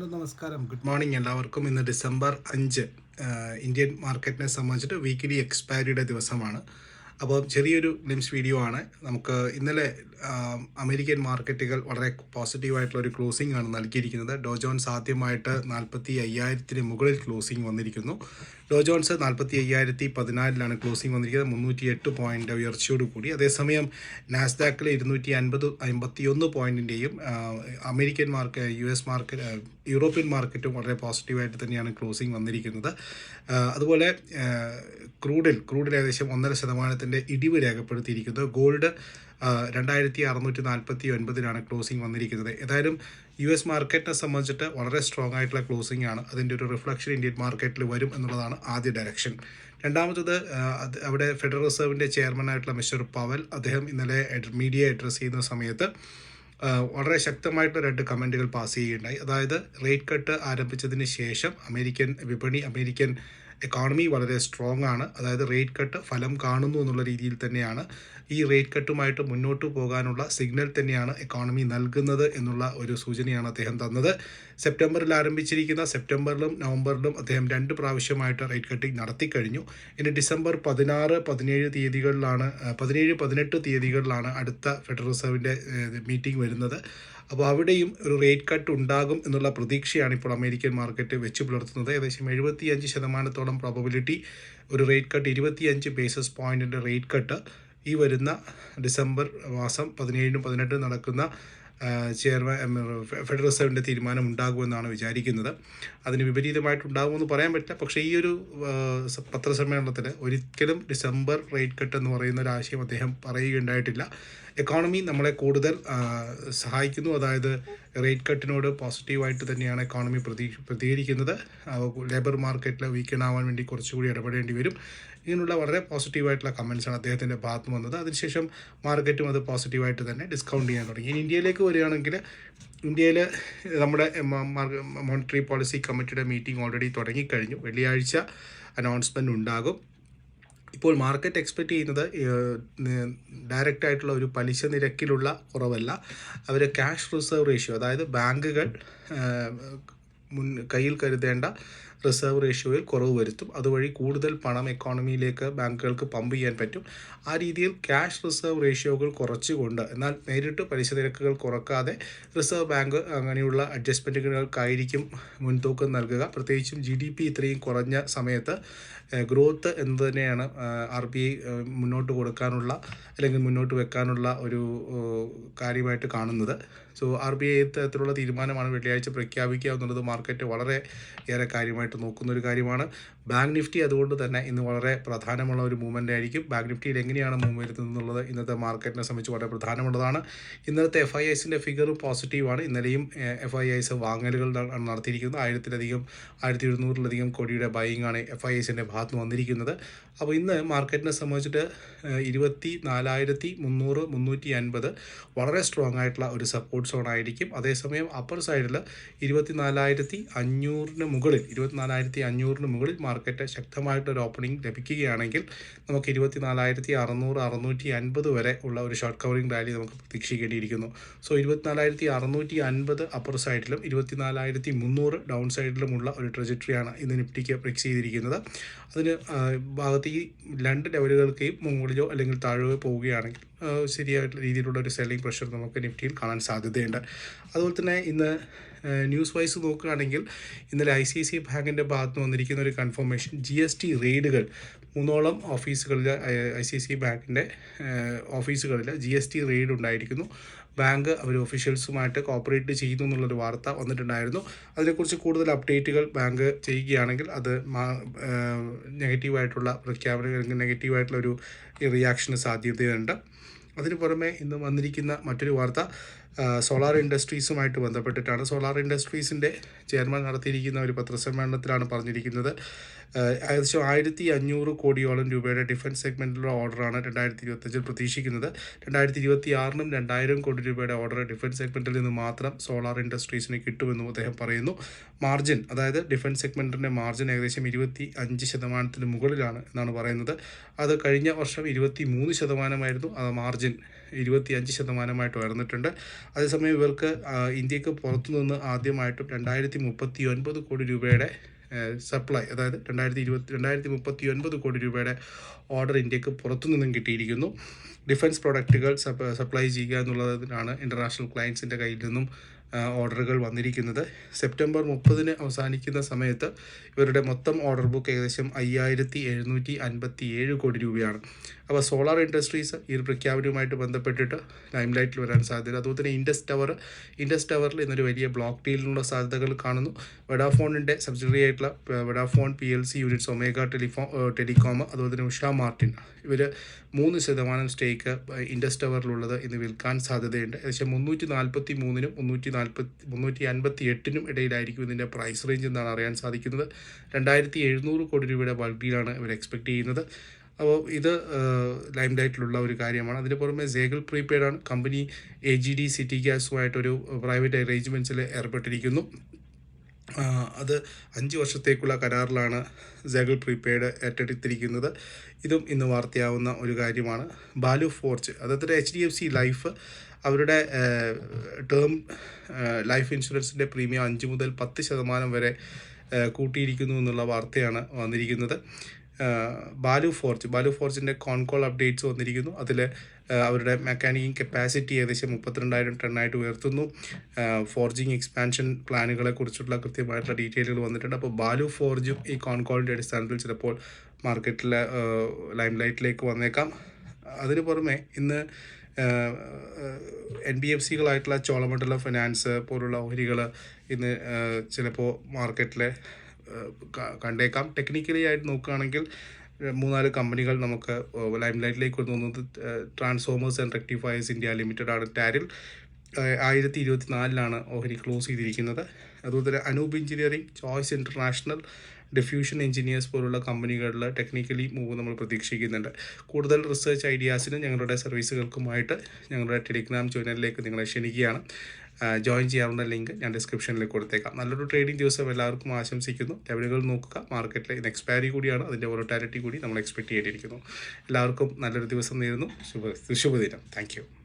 Hello നമസ്കാരം. Good morning എല്ലാവർക്കും. ഇന്ന് ഡിസംബർ അഞ്ച് ഇന്ത്യൻ മാർക്കറ്റിനെ സംബന്ധിച്ചിട്ട് വീക്കിലി എക്സ്പയറിയുടെ ദിവസമാണ്. അപ്പോൾ ചെറിയൊരു ലിംസ് വീഡിയോ ആണ്. നമുക്ക് ഇന്നലെ അമേരിക്കൻ മാർക്കറ്റുകൾ വളരെ പോസിറ്റീവായിട്ടുള്ള ഒരു ക്ലോസിംഗ് ആണ് നൽകിയിരിക്കുന്നത്. ഡോജോൺസ് ആദ്യമായിട്ട് നാൽപ്പത്തി അയ്യായിരത്തിന് മുകളിൽ ക്ലോസിംഗ് വന്നിരിക്കുന്നു. ഡോജോൺസ് നാൽപ്പത്തി അയ്യായിരത്തി പതിനാലിലാണ് ക്ലോസിംഗ് വന്നിരിക്കുന്നത്. മുന്നൂറ്റി എട്ട് പോയിന്റ് ഉയർച്ചയോട് കൂടി. അതേസമയം നാസ്ഡാക്കിൽ ഇരുന്നൂറ്റി അൻപത് അമ്പത്തി ഒന്ന് പോയിന്റിന്റെയും American market U S market European മാർക്കറ്റും വളരെ പോസിറ്റീവായിട്ട് തന്നെയാണ് ക്ലോസിംഗ് വന്നിരിക്കുന്നത്. അതുപോലെ ക്രൂഡിൽ ക്രൂഡിൽ ഏകദേശം ഒന്നര ശതമാനത്തിന്റെ ഇടിവ് രേഖപ്പെടുത്തിയിരിക്കുന്നത്. ഗോൾഡ് രണ്ടായിരത്തി അറുന്നൂറ്റി നാൽപ്പത്തി ഒൻപതിലാണ് ക്ലോസിംഗ് വന്നിരിക്കുന്നത്. ഏതായാലും യു എസ് മാർക്കറ്റിനെ സംബന്ധിച്ചിട്ട് വളരെ സ്ട്രോങ് ആയിട്ടുള്ള ക്ലോസിംഗ് ആണ്. അതിന്റെ ഒരു റിഫ്ലക്ഷൻ ഇന്ത്യൻ മാർക്കറ്റിൽ വരും എന്നുള്ളതാണ് ആദ്യ ഡയറക്ഷൻ രണ്ടാമത്തത് അവിടെ ഫെഡറൽ റിസർവിന്റെ ചെയർമാനായിട്ടുള്ള മിസ്റ്റർ പവൽ അദ്ദേഹം ഇന്നലെ മീഡിയ അഡ്രസ്സ് ചെയ്യുന്ന സമയത്ത് വളരെ ശക്തമായിട്ടുള്ള രണ്ട് കമന്റുകൾ പാസ് ചെയ്യുകയുണ്ടായി. അതായത് റേറ്റ് കട്ട് ആരംഭിച്ചതിന് ശേഷം അമേരിക്കൻ വിപണി അമേരിക്കൻ എക്കോണമി വളരെ സ്ട്രോങ് ആണ്. അതായത് റേറ്റ് കട്ട് ഫലം കാണുന്നു എന്നുള്ള രീതിയിൽ തന്നെയാണ്. ഈ റേറ്റ് കട്ടുമായിട്ട് മുന്നോട്ട് പോകാനുള്ള സിഗ്നൽ തന്നെയാണ് എക്കോണമി നൽകുന്നത് എന്നുള്ള ഒരു സൂചനയാണ് അദ്ദേഹം തന്നത്. സെപ്റ്റംബറിൽ ആരംഭിച്ചിരിക്കുന്ന സെപ്റ്റംബറിലും നവംബറിലും അദ്ദേഹം രണ്ട് പ്രാവശ്യമായിട്ട് റേറ്റ് കട്ടിംഗ് നടത്തിക്കഴിഞ്ഞു ഇനി ഡിസംബർ പതിനാറ് പതിനേഴ് തീയതികളിലാണ് പതിനേഴ് പതിനെട്ട് തീയതികളിലാണ് അടുത്ത ഫെഡറൽ റിസർവിന്റെ മീറ്റിംഗ് വരുന്നത്. അപ്പോൾ അവിടെയും ഒരു റേറ്റ് കട്ട് ഉണ്ടാകും എന്നുള്ള പ്രതീക്ഷയാണ് ഇപ്പോൾ അമേരിക്കൻ മാർക്കറ്റ് വെച്ച് പുലർത്തുന്നത്. ഏകദേശം എഴുപത്തിയഞ്ച് ശതമാനത്തോളം പ്രോബബിലിറ്റി ഒരു റേറ്റ് കട്ട് ഇരുപത്തിയഞ്ച് ബേസിസ് പോയിന്റിന്റെ റേറ്റ് കട്ട് ഈ വരുന്ന ഡിസംബർ മാസം പതിനേഴിനും പതിനെട്ടിനും നടക്കുന്ന ചെയർമാൻ ഫെഡറൽ റിസർവിന്റെ തീരുമാനം ഉണ്ടാകുമെന്നാണ് വിചാരിക്കുന്നത്. അതിന് വിപരീതമായിട്ടുണ്ടാകുമെന്ന് പറയാൻ പറ്റില്ല. പക്ഷേ ഈ ഒരു പത്രസമ്മേളനത്തിൽ ഒരിക്കലും ഡിസംബർ റേറ്റ് കട്ട് എന്ന് പറയുന്ന ഒരു ആശയം അദ്ദേഹം പറയുകയുണ്ടായിട്ടില്ല. എക്കോണമി നമ്മളെ കൂടുതൽ സഹായിക്കുന്നു. അതായത് റേറ്റ് കട്ടിനോട് പോസിറ്റീവായിട്ട് തന്നെയാണ് എക്കോണമി പ്രതി പ്രതികരിക്കുന്നത്. ലേബർ മാർക്കറ്റിൽ വീക്കൺ ആവാൻ വേണ്ടി കുറച്ചുകൂടി ഇടപെടേണ്ടി വരും. ഇങ്ങനെയുള്ള വളരെ പോസിറ്റീവായിട്ടുള്ള കമൻസാണ് അദ്ദേഹത്തിന്റെ ഭാഗത്ത് വന്നത്. അതിനുശേഷം മാർക്കറ്റും അത് പോസിറ്റീവായിട്ട് തന്നെ ഡിസ്കൗണ്ട് ചെയ്യാൻ തുടങ്ങി. ഇനി ഇന്ത്യയിലേക്ക് വരികയാണെങ്കിൽ ഇന്ത്യയിൽ നമ്മുടെ മോണിറ്ററി പോളിസി കമ്മിറ്റിയുടെ മീറ്റിംഗ് ഓൾറെഡി തുടങ്ങിക്കഴിഞ്ഞു. വെള്ളിയാഴ്ച അനൗൺസ്മെന്റ് ഉണ്ടാകും. ഇപ്പോൾ മാർക്കറ്റ് എക്സ്പെക്റ്റ് ചെയ്യുന്നത് ഡയറക്റ്റ് ആയിട്ടുള്ള ഒരു പലിശ നിരക്കിലുള്ള കുറവല്ല. അവർ ക്യാഷ് റിസർവ് റേഷ്യോ അതായത് ബാങ്കുകൾ മുൻ കയ്യിൽ കരുതേണ്ട റിസർവ് റേഷ്യോയിൽ കുറവ് വരുത്തും. അതുവഴി കൂടുതൽ പണം എക്കോണമിയിലേക്ക് ബാങ്കുകൾക്ക് പമ്പ് ചെയ്യാൻ പറ്റും. ആ രീതിയിൽ ക്യാഷ് റിസർവ് റേഷ്യോകൾ കുറച്ചുകൊണ്ട് എന്നാൽ നേരിട്ട് പലിശ നിരക്കുകൾ കുറക്കാതെ റിസർവ് ബാങ്ക് അങ്ങനെയുള്ള അഡ്ജസ്റ്റ്മെന്റുകൾക്കായിരിക്കും മുൻതൂക്കം നൽകുക. പ്രത്യേകിച്ചും ജി ഡി പി ഇത്രയും കുറഞ്ഞ സമയത്ത് ഗ്രോത്ത് എന്ന് തന്നെയാണ് ആർ ബി ഐ മുന്നോട്ട് കൊടുക്കാനുള്ള അല്ലെങ്കിൽ മുന്നോട്ട് വെക്കാനുള്ള ഒരു കാര്യമായിട്ട് കാണുന്നത്. സോ ആർ ബി ഐ തരത്തിലുള്ള തീരുമാനമാണ് വെള്ളിയാഴ്ച പ്രഖ്യാപിക്കുക എന്നുള്ളത് മാർക്കറ്റ് വളരെ ഏറെ കാര്യമായിട്ട് നോക്കുന്ന ഒരു കാര്യമാണ്. ബാങ്ക് നിഫ്റ്റി അതുകൊണ്ട് തന്നെ ഇന്ന് വളരെ പ്രധാനമുള്ള ഒരു മൂവ്മെന്റ് ആയിരിക്കും. ബാങ്ക് നിഫ്റ്റിയിൽ എങ്ങനെയാണ് മൂവ് വരുന്നത് എന്നുള്ളത് ഇന്നത്തെ മാർക്കറ്റിനെ സംബന്ധിച്ച് വളരെ പ്രധാനമുള്ളതാണ്. ഇന്നത്തെ എഫ് ഐ ഐസിന്റെ ഫിഗറും പോസിറ്റീവാണ് ഇന്നലെയും എഫ് ഐ ഐസ് വാങ്ങലുകൾ നടത്തിയിരിക്കുന്നത് ആയിരത്തിലധികം ആയിരത്തി എഴുന്നൂറിലധികം കോടിയുടെ ബൈയിങ് ആണ് എഫ് ഐ ഐസിന്റെ ഭാഗത്ത് വന്നിരിക്കുന്നത്. അപ്പോൾ ഇന്ന് മാർക്കറ്റിനെ സംബന്ധിച്ചിട്ട് ഇരുപത്തി നാലായിരത്തി മുന്നൂറ് മുന്നൂറ്റി അൻപത് വളരെ സ്ട്രോങ് ആയിട്ടുള്ള ഒരു സപ്പോർട്ട് സോൺ ആയിരിക്കും. അതേസമയം അപ്പർ സൈഡിൽ ഇരുപത്തി നാലായിരത്തി അഞ്ഞൂറിന് മുകളിൽ ഇരുപത്തിനാലായിരത്തി അഞ്ഞൂറിന് മുകളിൽ മാർക്കറ്റ് ശക്തമായിട്ടൊരു ഓപ്പണിംഗ് ലഭിക്കുകയാണെങ്കിൽ നമുക്ക് ഇരുപത്തി നാലായിരത്തി അറുന്നൂറ് അറുന്നൂറ്റി അൻപത് വരെ ഉള്ള ഒരു ഷോർട്ട് കവറിംഗ് റാലി നമുക്ക് പ്രതീക്ഷിക്കേണ്ടിയിരിക്കുന്നു. സോ ഇരുപത്തിനാലായിരത്തി അറുന്നൂറ്റി അൻപത് അപ്പർ സൈഡിലും ഇരുപത്തിനാലായിരത്തി മുന്നൂറ് ഡൗൺ സൈഡിലുമുള്ള ഒരു ട്രജക്ടറിയാണ് ഇന്ന് നിഫ്റ്റിക്ക് ഫിക്സ് ചെയ്തിരിക്കുന്നത്. അതിന് ഭാഗത്ത് ഈ രണ്ട് ലെവലുകൾക്കേയും മുകളിലോ അല്ലെങ്കിൽ താഴെയോ പോവുകയാണെങ്കിൽ ശരിയായിട്ടുള്ള രീതിയിലുള്ള ഒരു സെല്ലിംഗ് പ്രഷർ നമുക്ക് നിഫ്റ്റിയിൽ കാണാൻ സാധ്യതയുണ്ട്. അതുപോലെ തന്നെ ഇന്ന് ന്യൂസ് വൈസ് നോക്കുകയാണെങ്കിൽ ഇന്നലെ ഐ സി ഐ സി ബാങ്കിന്റെ ഭാഗത്ത് വന്നിരിക്കുന്ന ഒരു കൺഫർമേഷൻ ജി എസ് ടി റെയ്ഡുകൾ മൂന്നോളം ഓഫീസുകളിൽ ഐ സി ഐ സി ബാങ്കിന്റെ ഓഫീസുകളിൽ ജി എസ് ടി റെയ്ഡ് ഉണ്ടായിരിക്കുന്നു. ബാങ്ക് അവർ ഒഫീഷ്യൽസുമായിട്ട് കോപ്പറേറ്റ് ചെയ്യുന്നു എന്നുള്ളൊരു വാർത്ത വന്നിട്ടുണ്ടായിരുന്നു. അതിനെക്കുറിച്ച് കൂടുതൽ അപ്ഡേറ്റുകൾ ബാങ്ക് ചെയ്യുകയാണെങ്കിൽ അത് നെഗറ്റീവായിട്ടുള്ള പ്രഖ്യാപനം അല്ലെങ്കിൽ നെഗറ്റീവായിട്ടുള്ള ഒരു റിയാക്ഷന് സാധ്യതയുണ്ട്. അതിന് പുറമെ ഇന്ന് വന്നിരിക്കുന്ന മറ്റൊരു വാർത്ത സോളാർ ഇൻഡസ്ട്രീസുമായിട്ട് ബന്ധപ്പെട്ടിട്ടാണ്. സോളാർ ഇൻഡസ്ട്രീസിന്റെ ചെയർമാൻ നടത്തിയിരിക്കുന്ന ഒരു പത്രസമ്മേളനത്തിലാണ് പറഞ്ഞിരിക്കുന്നത്. ഏകദേശം ആയിരത്തി അഞ്ഞൂറ് കോടിയോളം രൂപയുടെ ഡിഫൻസ് സെഗ്മെന്റിലുള്ള ഓർഡറാണ് രണ്ടായിരത്തി ഇരുപത്തഞ്ചിൽ പ്രതീക്ഷിക്കുന്നത്. രണ്ടായിരത്തി ഇരുപത്തി ആറിനും രണ്ടായിരം കോടി രൂപയുടെ ഓർഡർ ഡിഫൻസ് സെഗ്മെന്റിൽ നിന്ന് മാത്രം സോളാർ ഇൻഡസ്ട്രീസിന് കിട്ടുമെന്നും അദ്ദേഹം പറയുന്നു. മാർജിൻ അതായത് ഡിഫൻസ് സെഗ്മെന്റിന്റെ മാർജിൻ ഏകദേശം ഇരുപത്തി അഞ്ച് ശതമാനത്തിന് മുകളിലാണ് എന്നാണ് പറയുന്നത്. അത് കഴിഞ്ഞ വർഷം ഇരുപത്തി മൂന്ന് ശതമാനമായിരുന്നു ആ മാർജിൻ. ഇരുപത്തിയഞ്ച് ശതമാനമായിട്ട് ഉയർന്നിട്ടുണ്ട്. അതേസമയം ഇവർക്ക് ഇന്ത്യയ്ക്ക് പുറത്തുനിന്ന് ആദ്യമായിട്ടും രണ്ടായിരത്തി മുപ്പത്തി ഒൻപത് കോടി രൂപയുടെ സപ്ലൈ അതായത് രണ്ടായിരത്തി ഇരുപത്തി രണ്ടായിരത്തി മുപ്പത്തി ഒൻപത് കോടി രൂപയുടെ ഓർഡർ ഇന്ത്യയ്ക്ക് പുറത്തുനിന്നും കിട്ടിയിരിക്കുന്നു. ഡിഫൻസ് പ്രൊഡക്റ്റുകൾ സപ്ലൈ ചെയ്യുക എന്നുള്ളതിനാണ് ഇന്റർനാഷണൽ ക്ലയൻസിന്റെ കയ്യിൽ നിന്നും ഓർഡറുകൾ വന്നിരിക്കുന്നത്. സെപ്റ്റംബർ മുപ്പതിന് അവസാനിക്കുന്ന സമയത്ത് ഇവരുടെ മൊത്തം ഓർഡർ ബുക്ക് ഏകദേശം അയ്യായിരത്തി എഴുന്നൂറ്റി അൻപത്തി ഏഴ് കോടി രൂപയാണ്. അപ്പോൾ സോളാർ ഇൻഡസ്ട്രീസ് ഈ ഒരു പ്രഖ്യാപനവുമായിട്ട് ബന്ധപ്പെട്ടിട്ട് ലൈം ലൈറ്റിൽ വരാൻ സാധ്യത. അതുപോലെ തന്നെ ഇൻഡസ് ടവർ ഇൻഡസ് ടവറിൽ ഇന്നൊരു വലിയ ബ്ലോക്ക് ഡീലിനുള്ള സാധ്യതകൾ കാണുന്നു. വെഡാഫോണിന്റെ സബ്സിഡറി ആയിട്ടുള്ള Vodafone P L C units Omega ടെലിഫോ telecom അതുപോലെ തന്നെ ഉഷ മാർട്ടിൻ ഇവർ മൂന്ന് ശതമാനം സ്റ്റേക്ക് ഇൻഡസ് ടവറിലുള്ളത് ഇന്ന് വിൽക്കാൻ സാധ്യതയുണ്ട്. ഏകദേശം മുന്നൂറ്റി നാൽപ്പത്തി മൂന്നിനും മുന്നൂറ്റി നാൽപ്പത്തി മുന്നൂറ്റി അൻപത്തി എട്ടിനും ഇടയിലായിരിക്കും ഇതിന്റെ പ്രൈസ് റേഞ്ച് എന്നാണ് അറിയാൻ സാധിക്കുന്നത്. രണ്ടായിരത്തി എഴുന്നൂറ് കോടി രൂപയുടെ ബൾക്ക് ഡീലാണ് ഇവർ എക്സ്പെക്ട് ചെയ്യുന്നത്. അപ്പോൾ ഇത് ലൈം ലൈറ്റിലുള്ള ഒരു കാര്യമാണ്. അതിന് പുറമെ സേഗിൾ പ്രീപെയ്ഡ് ആണ്. കമ്പനി എ ജി ഡി സിറ്റി ഗ്യാസുമായിട്ടൊരു പ്രൈവറ്റ് അറേഞ്ച്മെന്റ്സിൽ ഏർപ്പെട്ടിരിക്കുന്നു. അത് അഞ്ച് വർഷത്തേക്കുള്ള കരാറിലാണ് സേഗൽ പ്രീപെയ്ഡ് ഏറ്റെടുത്തിരിക്കുന്നത്. ഇതും ഇന്ന് വാർത്തയാവുന്ന ഒരു കാര്യമാണ്. ബാലു ഫോർച്ച് അതായത് H D F C life അവരുടെ ടേം ലൈഫ് ഇൻഷുറൻസിന്റെ പ്രീമിയം അഞ്ച് മുതൽ പത്ത് ശതമാനം വരെ കൂട്ടിയിരിക്കുന്നു എന്നുള്ള വാർത്തയാണ് വന്നിരിക്കുന്നത്. ബാലു ഫോർജ്. ബാലു ഫോർജിന്റെ കോൺകോൾ അപ്ഡേറ്റ്സ് വന്നിരിക്കുന്നു. അതിൽ അവരുടെ മെക്കാനിക്കിംഗ് കപ്പാസിറ്റി ഏകദേശം മുപ്പത്തിരണ്ടായിരം ടണ്ണായിട്ട് ഉയർത്തുന്നു. ഫോർജിങ് എക്സ്പാൻഷൻ പ്ലാനുകളെ കുറിച്ചുള്ള കൃത്യമായിട്ടുള്ള ഡീറ്റെയിലുകൾ വന്നിട്ടുണ്ട്. അപ്പോൾ ബാലു ഫോർജും ഈ കോൺകോളിന്റെ അടിസ്ഥാനത്തിൽ ചിലപ്പോൾ മാർക്കറ്റിലെ ലൈം ലൈറ്റിലേക്ക് വന്നേക്കാം. അതിന് പുറമെ ഇന്ന് എൻ ബി എഫ് സികളായിട്ടുള്ള ചോളമണ്ഡലം ഫിനാൻസ് പോലുള്ള ഓഹരികൾ ഇന്ന് ചിലപ്പോൾ മാർക്കറ്റിൽ കണ്ടേക്കാം. ടെക്നിക്കലി ആയിട്ട് നോക്കുകയാണെങ്കിൽ മൂന്നാൽ കമ്പനികൾ നമുക്ക് ലൈം ലൈറ്റിലേക്ക് കൊണ്ടുവന്നത് transformers and rectifiers India limited ആണ് ടാരിൽ ആയിരത്തി ഇരുപത്തി നാലിലാണ് ഓഹരി ക്ലോസ് ചെയ്തിരിക്കുന്നത്. അതുപോലെ തന്നെ Anup engineering choice international diffusion engineers പോലുള്ള കമ്പനികളിൽ ടെക്നിക്കലി മൂവ് നമ്മൾ പ്രതീക്ഷിക്കുന്നുണ്ട്. കൂടുതൽ റിസർച്ച് ഐഡിയാസിനും ഞങ്ങളുടെ സർവീസുകൾക്കുമായിട്ട് ഞങ്ങളുടെ ടെലിഗ്രാം ചാനലിലേക്ക് നിങ്ങളെ ക്ഷണിക്കുകയാണ്. ജോയിൻ ചെയ്യാവുന്ന ലിങ്ക് ഞാൻ ഡിസ്ക്രിപ്ഷനിൽ കൊടുത്തേക്കാം. നല്ലൊരു ട്രേഡിംഗ് ദിവസം എല്ലാവർക്കും ആശംസിക്കുന്നു. ലെവലുകൾ നോക്കുക. മാർക്കറ്റിലെ ഇന്ന് എക്സ്പയറി കൂടിയാണ്. അതിന്റെ വോളറ്റാലിറ്റി കൂടി നമ്മൾ എക്സ്പെക്ട് ചെയ്തിരിക്കുന്നു എല്ലാവർക്കും നല്ലൊരു ദിവസം നേരുന്നു. ശുഭ ശുഭദിനം. താങ്ക്